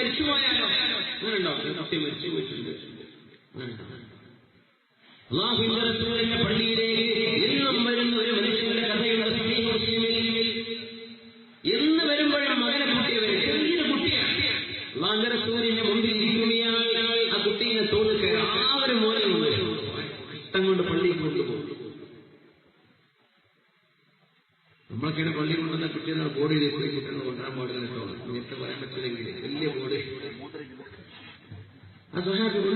മരിച്ചു പോയിട്ടുണ്ട്. അങ്ങനെയുണ്ടോ? അള്ളാഹുവിന്റെ റസൂലിന്റെ പള്ളിയിലേക്ക് എന്നും ആ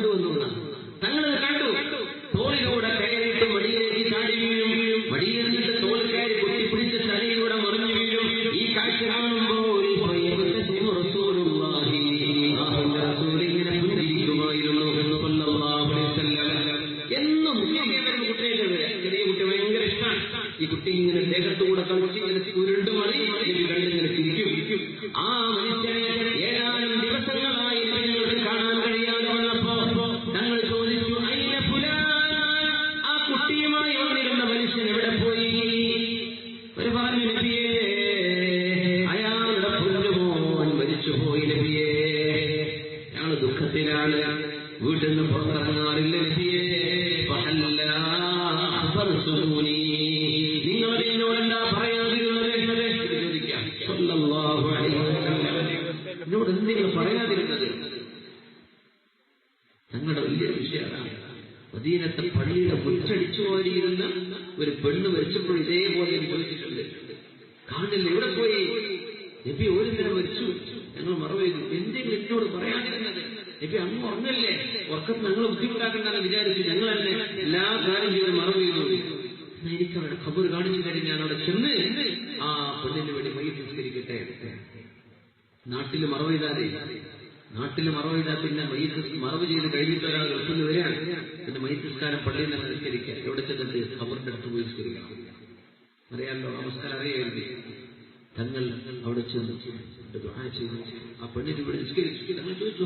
വിഷയമാണ് മദീനത്തെ പള്ളിയുടെ മുറ്റടിച്ചു പോയിരിക്കുന്ന ഒരു പെണ്ണ് മരിച്ചപ്പോൾ ഇതേപോലെ വിളിച്ചിട്ടുണ്ട് കാണില്ല എവിടെ പോയി? നബി ഒരു നേരം മരിച്ചു. ഞങ്ങൾ മറവ് എന്തെങ്കിലും എന്നോട് പറയാതിരുന്നത്? നബി അങ്ങ് ഉറങ്ങല്ലേ? ഉറക്കം ഞങ്ങൾ ബുദ്ധിമുട്ടാക്കണ്ടെന്ന് വിചാരിച്ചു. ഞങ്ങൾ തന്നെ എല്ലാ കാര്യം ചെയ്ത് മറവ് ചെയ്തു എനിക്ക് അവരുടെ ഖബർ കാണിച്ചു കഴിഞ്ഞ് ഞാൻ അവിടെ ചെന്ന് ആ പെണ്ണിന് വേണ്ടി മൈ സംസ്കരിക്കട്ടെ നാട്ടിൽ മറവ് ചെയ്താലേ നാട്ടിൽ മറവില്ല പിന്നെ മയ്യത്ത് മറവ് ചെയ്ത് കഴിഞ്ഞിട്ട് ഒരാൾ ഗൾഫിൽ വരികയാണ്. പിന്നെ മൈസ്കാരം പള്ളിയിൽ നിന്ന് നിസ്കരിക്കുക എവിടെ ചെന്നിട്ട് ഖബറിന്റെ അടുത്ത് പോയി നിസ്കരിക്കണം? അറിയാമല്ലോ നമസ്കാരം അറിയാമല്ലേ തങ്ങൾ അവിടെ ചെന്ന്. ചെയ്തു. ആ പെണ്ണിന് ഇവിടെ നിസ്കരിച്ചു. തങ്ങൾ ചോദിച്ചു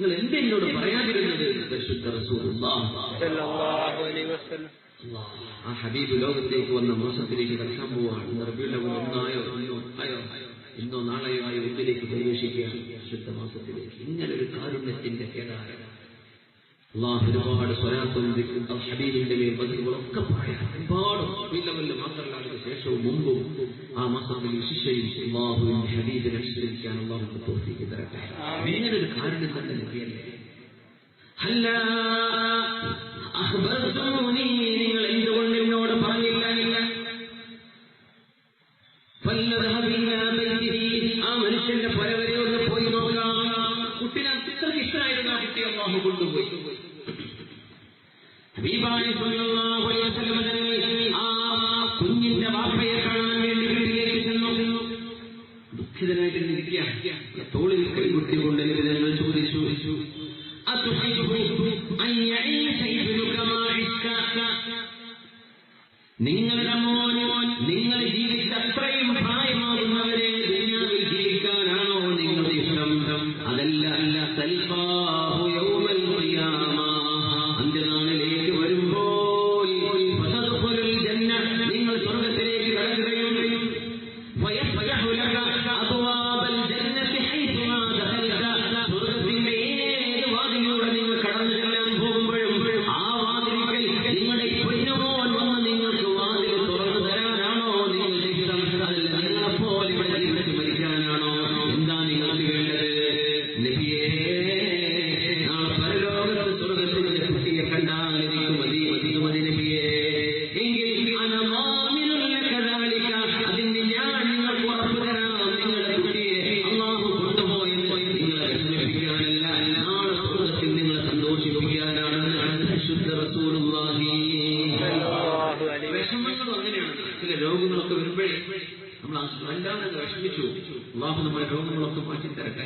നിങ്ങൾ എന്ത് എന്നോട് പറയാതിരുന്നത്? പരിശുദ്ധ ആ ഹബീബ് ലോകത്തേക്ക് വന്ന മാസത്തിലേക്ക് കടക്കാൻ പോവാണ്. അവ്വൽ ഒന്നായോ? ഒന്നോ ആയോ? ഇന്നോ നാളെയോ ആയി ഒന്നിലേക്ക് പ്രവേശിക്കുകയാണ് ശുദ്ധ മാസത്തിലേക്ക് ഇങ്ങനെ ഒരു കാരുണ്യത്തിന്റെ കേടായ അള്ളാഹു ഒരുപാട് സ്വരാത്തും ദിക്റും ഹബീബിന്റെ മേൽ പതിവുകളൊക്കെ പറയാം ഒരുപാട് അവ്വൽ മാത്രമല്ല അതിന് ശേഷവും മുമ്പും ആ മാസത്തിൽ ശിഷ്യയും അള്ളാഹുവിന്റെ ഹബീബിനെ അനുസരിക്കാൻ അള്ളാഹു തോഫീക്ക് തരട്ടെ. ഇങ്ങനെ ഒരു കാരുണ്യം തന്നെ ലഭിയല്ലേ? അല്ല അഖ്ബർതൂനി বিবাহ വിഷമങ്ങളും അങ്ങനെയാണ്. ചില രോഗങ്ങളൊക്കെ വരുമ്പോഴേ നമ്മൾ വല്ലാതെ വിഷമിച്ചു അള്ളാഹു നമ്മുടെ രോഗങ്ങളൊക്കെ മാറ്റി തരട്ടെ.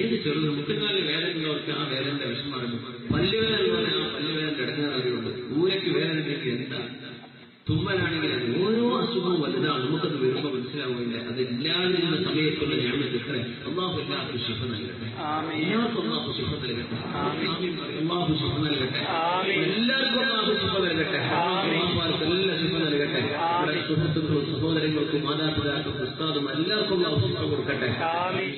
ഏത് ചെറുത് മുട്ടുകാലിൽ വേദനയുള്ളവർക്ക് ആ വേദനയുടെ വിഷമമാണ് പല്ലുവേദന ആ പല്ലുവേദനയുടെ ഇടങ്ങാൻ അറിയുള്ളൂ ഊരയ്ക്ക് വേദന ഉണ്ടെങ്കിൽ എന്താ? തുമ്മലാണെങ്കിൽ ഓരോ അസുഖവും വലുതാണ്. നമുക്കത് വരുമ്പോൾ മനസ്സിലാവില്ല അത് ഇല്ലാതിരുന്ന സമയത്തുള്ള ഞാൻ എത്ര അള്ളാഹു എല്ലാവർക്കും ശുഭ നൽകട്ടെ. എല്ലാവർക്കും അള്ളാഹു ശുഭ നൽകട്ടെ. അള്ളാഹു ശുഭ നൽകട്ടെ. എല്ലാവർക്കും അള്ളാഹു ശുഭ നൽകട്ടെ ആമീൻ. അള്ളാഹുമാർക്ക് എല്ലാം ശുഭ നൽകട്ടെ ആമീൻ. ഇവിടെ സുഹൃത്തുക്കളും സഹോദരങ്ങൾക്കും മാതാപിതാക്കൾക്കും ഉസ്താദും എല്ലാവർക്കും അള്ളാഹു ശുഭ കൊടുക്കട്ടെ ആമീൻ